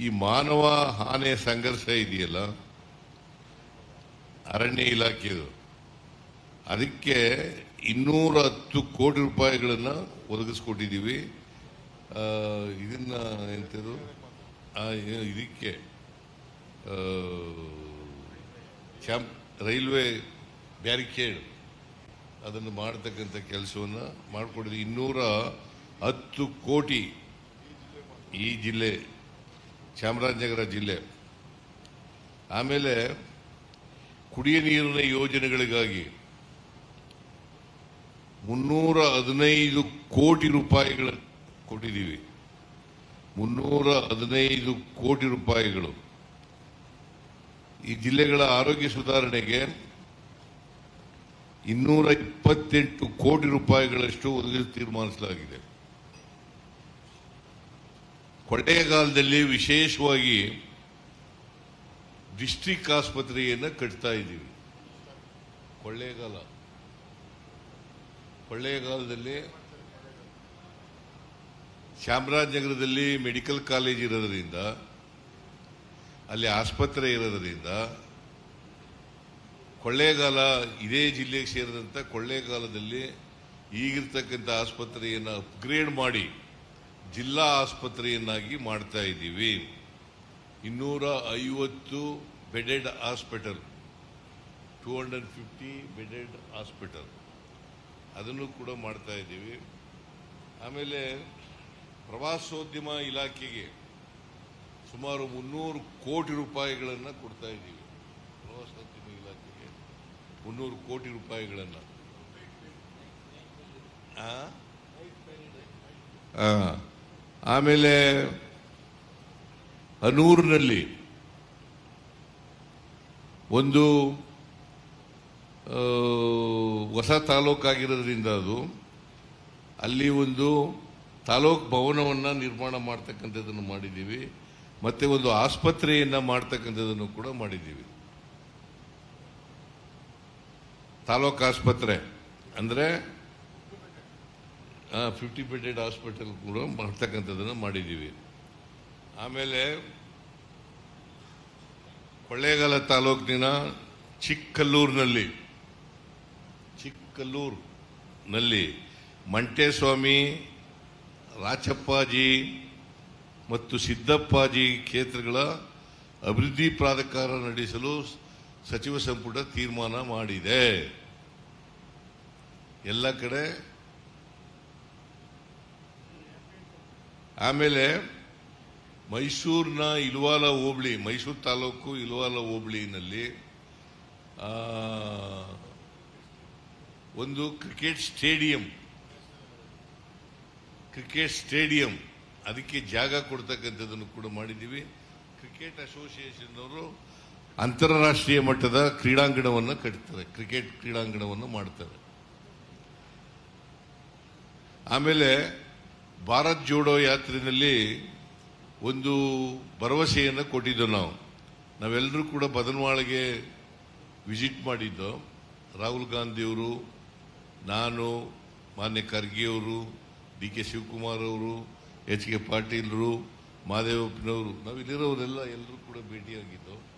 ಈ ಮಾನವ ಹಾನೆ ಸಂಘರ್ಷ ಇದೆಯಲ್ಲ? ಅರಣ್ಯ ಇಲಾಖೆದು ಅದಕ್ಕೆ ಇನ್ನೂರ ಹತ್ತು ಕೋಟಿ ರೂಪಾಯಿಗಳನ್ನು ಒದಗಿಸ್ಕೊಟ್ಟಿದ್ದೀವಿ. ಇದನ್ನ ಎಂತದು? ಆ, ಇದಕ್ಕೆ ರೈಲ್ವೆ ಬ್ಯಾರಿಕೇಡ್. ಅದನ್ನು ಮಾಡತಕ್ಕಂಥ ಕೆಲಸವನ್ನು ಮಾಡಿಕೊಡಿದ್ವಿ ಇನ್ನೂರ ಹತ್ತು ಕೋಟಿ ಈ ಜಿಲ್ಲೆ ಚಾಮರಾಜನಗರ ಜಿಲ್ಲೆ. ಆಮೇಲೆ ಕುಡಿಯ ನೀರಿನ ಯೋಜನೆಗಳಿಗಾಗಿ ಮುನ್ನೂರ ಹದಿನೈದು ಕೋಟಿ ರೂಪಾಯಿಗಳ ಕೊಟ್ಟಿದ್ದೀವಿ. ಮುನ್ನೂರ ಹದಿನೈದು ಕೋಟಿ ರೂಪಾಯಿಗಳು. ಈ ಜಿಲ್ಲೆಗಳ ಆರೋಗ್ಯ ಸುಧಾರಣೆಗೆ ಇನ್ನೂರ ಇಪ್ಪತ್ತೆಂಟು ಕೋಟಿ ರೂಪಾಯಿಗಳಷ್ಟು ಒದಗಿಸಲು ತೀರ್ಮಾನಿಸಲಾಗಿದೆ. ಕೊಳ್ಳೇಗಾಲದಲ್ಲಿ ವಿಶೇಷವಾಗಿ ಡಿಸ್ಟಿಕ್ ಆಸ್ಪತ್ರೆಯನ್ನು ಕಟ್ತಾ ಇದ್ದೀವಿ. ಕೊಳ್ಳೇಗಾಲ. ಕೊಳ್ಳೇಗಾಲದಲ್ಲಿ ಚಾಮರಾಜನಗರದಲ್ಲಿ ಮೆಡಿಕಲ್ ಕಾಲೇಜ್ ಇರೋದರಿಂದ, ಅಲ್ಲಿ ಆಸ್ಪತ್ರೆ ಇರೋದರಿಂದ ಕೊಳ್ಳೇಗಾಲ ಇದೇ ಜಿಲ್ಲೆಗೆ ಸೇರಿದಂಥ ಕೊಳ್ಳೇಗಾಲದಲ್ಲಿ ಈಗಿರ್ತಕ್ಕಂಥ ಆಸ್ಪತ್ರೆಯನ್ನು ಅಪ್ಗ್ರೇಡ್ ಮಾಡಿ ಜಿಲ್ಲಾ ಆಸ್ಪತ್ರೆಯನ್ನಾಗಿ ಮಾಡ್ತಾ ಇದ್ದೀವಿ. ಇನ್ನೂರ ಐವತ್ತು bedded hospital. Two hundred fifty bedded hospital. ಅದನ್ನು ಕೂಡ ಮಾಡ್ತಾ ಇದ್ದೀವಿ. ಆಮೇಲೆ ಪ್ರವಾಸೋದ್ಯಮ ಇಲಾಖೆಗೆ ಸುಮಾರು ಮುನ್ನೂರು ಕೋಟಿ ರೂಪಾಯಿಗಳನ್ನು ಕೊಡ್ತಾ ಇದ್ದೀವಿ. ಪ್ರವಾಸೋದ್ಯಮ ಇಲಾಖೆಗೆ ಮುನ್ನೂರು ಕೋಟಿ ರೂಪಾಯಿಗಳನ್ನು. ಆ? ಆಮೇಲೆ ಅನೂರಿನಲ್ಲಿ ಒಂದು ಹೊಸ ತಾಲೂಕಾಗಿರೋದ್ರಿಂದ ಅದು, ಅಲ್ಲಿ ಒಂದು ತಾಲೂಕ್ ಭವನವನ್ನು ನಿರ್ಮಾಣ ಮಾಡ್ತಕ್ಕಂಥದ್ದನ್ನು ಮಾಡಿದ್ದೀವಿ. ಮತ್ತು ಒಂದು ಆಸ್ಪತ್ರೆಯನ್ನು ಮಾಡ್ತಕ್ಕಂಥದ್ದನ್ನು ಕೂಡ ಮಾಡಿದ್ದೀವಿ. ತಾಲೂಕು ಆಸ್ಪತ್ರೆ ಅಂದ್ರೆ ಫಿಫ್ಟಿ ಬೆಡೆಡ್ ಹಾಸ್ಪಿಟಲ್ ಕೂಡ ಮಾಡ್ತಕ್ಕಂಥದ್ದನ್ನು ಮಾಡಿದ್ದೀವಿ. ಆಮೇಲೆ ಕೊಳ್ಳೇಗಾಲ ತಾಲೂಕಿನ ಚಿಕ್ಕಲ್ಲೂರಿನಲ್ಲಿ ಚಿಕ್ಕಲ್ಲೂರಿನಲ್ಲಿ ಮಂಟೇಸ್ವಾಮಿ ರಾಚಪ್ಪಾಜಿ ಮತ್ತು ಸಿದ್ದಪ್ಪಾಜಿ ಕ್ಷೇತ್ರಗಳ ಅಭಿವೃದ್ಧಿ ಪ್ರಾಧಿಕಾರ ನಡೆಸಲು ಸಚಿವ ಸಂಪುಟ ತೀರ್ಮಾನ ಮಾಡಿದೆ. ಎಲ್ಲ ಕಡೆ ಆಮೇಲೆ ಮೈಸೂರಿನ ಇಲ್ವಾಲ ಹೋಬಳಿ, ಮೈಸೂರು ತಾಲೂಕು ಇಲ್ವಾಲ ಹೋಬಳಿನಲ್ಲಿ ಒಂದು ಕ್ರಿಕೆಟ್ ಸ್ಟೇಡಿಯಂ ಕ್ರಿಕೆಟ್ ಸ್ಟೇಡಿಯಂ, ಅದಕ್ಕೆ ಜಾಗ ಕೊಡ್ತಕ್ಕಂಥದ್ದನ್ನು ಕೂಡ ಮಾಡಿದ್ದೀವಿ. ಕ್ರಿಕೆಟ್ ಅಸೋಸಿಯೇಷನ್ ಅವರು ಅಂತಾರಾಷ್ಟ್ರೀಯ ಮಟ್ಟದ ಕ್ರೀಡಾಂಗಣವನ್ನು ಕಟ್ತಾರೆ, ಕ್ರಿಕೆಟ್ ಕ್ರೀಡಾಂಗಣವನ್ನು ಮಾಡ್ತಾರೆ. ಆಮೇಲೆ ಭಾರತ್ ಜೋಡೋ ಯಾತ್ರೆಯಲ್ಲಿ ಒಂದು ಭರವಸೆಯನ್ನು ಕೊಟ್ಟಿದ್ದು ನಾವು. ನಾವೆಲ್ಲರೂ ಕೂಡ ಬದನವಾಳಿಗೆ ವಿಸಿಟ್ ಮಾಡಿದ್ದು. ರಾಹುಲ್ ಗಾಂಧಿಯವರು ನಾನು, ಮಾನ್ಯ ಖರ್ಗೆಯವರು ಡಿ ಕೆ ಶಿವಕುಮಾರ್ ಅವರು, ಎಚ್ ಕೆ ಪಾಟೀಲ್ರು ಮಾದೇವಪ್ಪನವರು ನಾವು ಇಲ್ಲಿರೋರೆಲ್ಲ ಎಲ್ಲರೂ ಕೂಡ ಭೇಟಿಯಾಗಿದ್ದು.